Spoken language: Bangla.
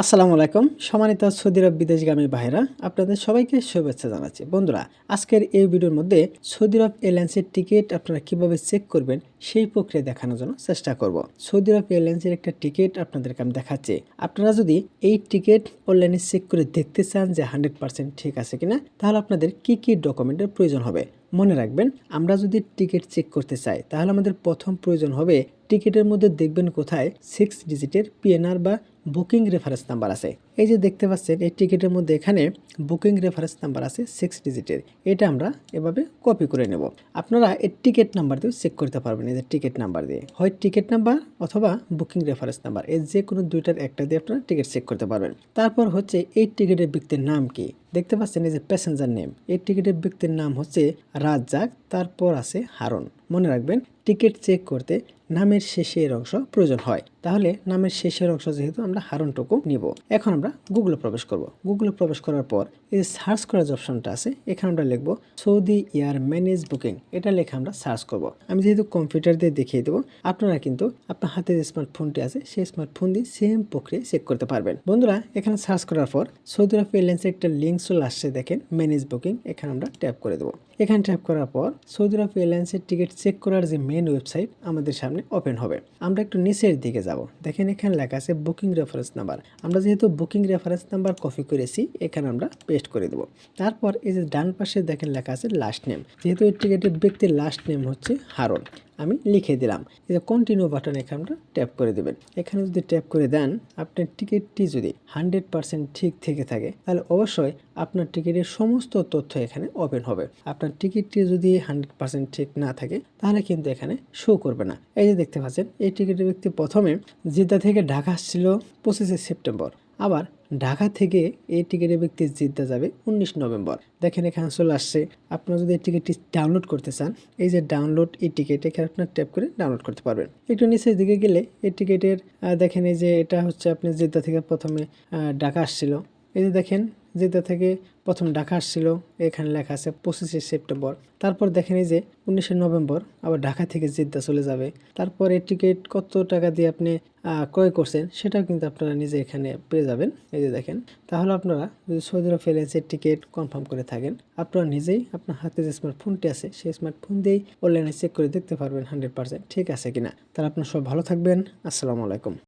আসসালামু আলাইকুম। সম্মানিত সৌদি আরব বিদেশগামী ভাইরা আপনাদের সবাইকে শুভেচ্ছা জানাচ্ছি। বন্ধুরা, আজকের এই ভিডিওর মধ্যে সৌদি আরব এয়ারলাইন্সের টিকিট আপনারা কীভাবে চেক করবেন সেই প্রক্রিয়া দেখানোর জন্য চেষ্টা করব। সৌদি আরব এয়ারলাইন্সের একটা টিকিট আপনাদেরকে আমি দেখাচ্ছি। আপনারা যদি এই টিকিট অনলাইনে চেক করে দেখতে চান যে হান্ড্রেড পার্সেন্ট ঠিক আছে কিনা, তাহলে আপনাদের কি কি ডকুমেন্টের প্রয়োজন হবে? মনে রাখবেন, আমরা যদি টিকিট চেক করতে চাই, তাহলে আমাদের প্রথম প্রয়োজন হবে টিকিটের মধ্যে দেখবেন কোথায় সিক্স ডিজিটের পিএনআর বা বুকিং রেফারেন্স নাম্বার আছে। এই যে দেখতে পাচ্ছেন, এই টিকিটের মধ্যে এখানে বুকিং রেফারেন্স নাম্বার আছে সিক্স ডিজিটের। এটা আমরা এভাবে কপি করে নেব। আপনারা এই টিকিট নাম্বার দিয়েও চেক করতে পারবেন, এই যে টিকিট নাম্বার দিয়ে। হয় টিকিট নাম্বার অথবা বুকিং রেফারেন্স নাম্বার, এই যে কোনো দুইটার একটা দিয়ে আপনারা টিকিট চেক করতে পারবেন। তারপর হচ্ছে এই টিকিটের ব্যক্তির নাম কি? দেখতে পাচ্ছেন, এই যে প্যাসেঞ্জার নেম। এই টিকিটের ব্যক্তির নাম হচ্ছে রাজ্জাক, তারপর আছে হারুন। মনে রাখবেন টিকিট চেক করতে নামের শেষের অংশ প্রয়োজন হয়। তাহলে নামের শেষের অংশ যেহেতু আমরা হারনটুকু নিব। এখন আমরা গুগলে প্রবেশ করব। গুগলে প্রবেশ করার পর এই যে সার্চ করার যে অপশনটা আছে, এখানে আমরা লিখব সৌদি এয়ার ম্যানেজ বুকিং এটা লেখা আমরা সার্চ করব। আমি যেহেতু কম্পিউটার দিয়ে দেখিয়ে দেবো, আপনারা কিন্তু আপনার হাতে যে স্মার্টফোনটি আছে, সেই স্মার্টফোন দিয়ে সেম প্রক্রিয়া চেক করতে পারবেন। বন্ধুরা, এখানে সার্চ করার পর সৌদি আরব এয়ারলাইন্সের একটা লিঙ্ক চলে আসছে, দেখেন ম্যানেজ বুকিং এখানে আমরা ট্যাপ করে দেবো। এখানে ট্যাপ করার পর সৌদি আরব এয়ারলাইন্সের টিকিট চেক করার যে মেন ওয়েবসাইট আমাদের সামনে ওপেন হবে। আমরা একটু নিচের দিকে যাব। দেখেন এখানে লেখা আছে বুকিং রেফারেন্স নাম্বার আমরা যেহেতু বুকিং রেফারেন্স নাম্বার কপি করেছি, এখানে আমরা পেস্ট করে দেব। তারপর এই যে ডান পাশে দেখেন লেখা আছে লাস্ট নেম যেহেতু এই টিকিটের ব্যক্তির লাস্ট নেম হচ্ছে হারন। আমি লিখে দিলাম। এই যে কন্টিনিউ বাটন এখানে আমরা ট্যাপ করে দেবেন। এখানে যদি ট্যাপ করে দেন, আপনার টিকিটটি যদি হান্ড্রেড পার্সেন্ট ঠিক থেকে থাকে, তাহলে অবশ্যই আপনার টিকিটের সমস্ত তথ্য এখানে ওপেন হবে। আপনার টিকিটটি যদি হান্ড্রেড পার্সেন্ট ঠিক না থাকে, তাহলে কিন্তু এখানে শো করবে না। এই যে দেখতে পাচ্ছেন, এই টিকিটের ব্যক্তি প্রথমে জিদ্দা থেকে ঢাকা আসছিল পঁচিশে সেপ্টেম্বর। আবার ঢাকা থেকে এই টিকিটের ব্যক্তি জিদ্দা যাবে উনিশ নভেম্বর। দেখেন এখানে চলে আসছে। আপনারা যদি এই টিকিটটি ডাউনলোড করতে চান, এই যে ডাউনলোড এই টিকিট, এখানে আপনার ট্যাপ করে ডাউনলোড করতে পারবেন। একটু নিচের দিকে গেলে এই টিকিটের দেখেন এই যে এটা হচ্ছে আপনি জিদ্দা থেকে প্রথমে ঢাকা আসছিল। এই যে দেখেন জেদ্দা থেকে প্রথম ঢাকা আসছিল, এখানে লেখা আছে পঁচিশে সেপ্টেম্বর। তারপর দেখেন যে উনিশে নভেম্বর, আবার ঢাকা থেকে জেদ্দা চলে যাবে। তারপর এই টিকিট কত টাকা দিয়ে আপনি ক্রয় করছেন, সেটাও কিন্তু আপনারা নিজে এখানে পেয়ে যাবেন। এই যে দেখেন, তাহলে আপনারা যদি সৌদি আরব এয়ারলাইন্সের টিকিট কনফার্ম করে থাকেন, আপনারা নিজেই আপনার হাতে যে স্মার্টফোনটি আছে, সেই স্মার্টফোন দিয়েই অনলাইনে চেক করে দেখতে পারবেন হান্ড্রেড পার্সেন্ট ঠিক আছে কিনা। তাহলে আপনার সব ভালো থাকবেন, আসসালামু আলাইকুম।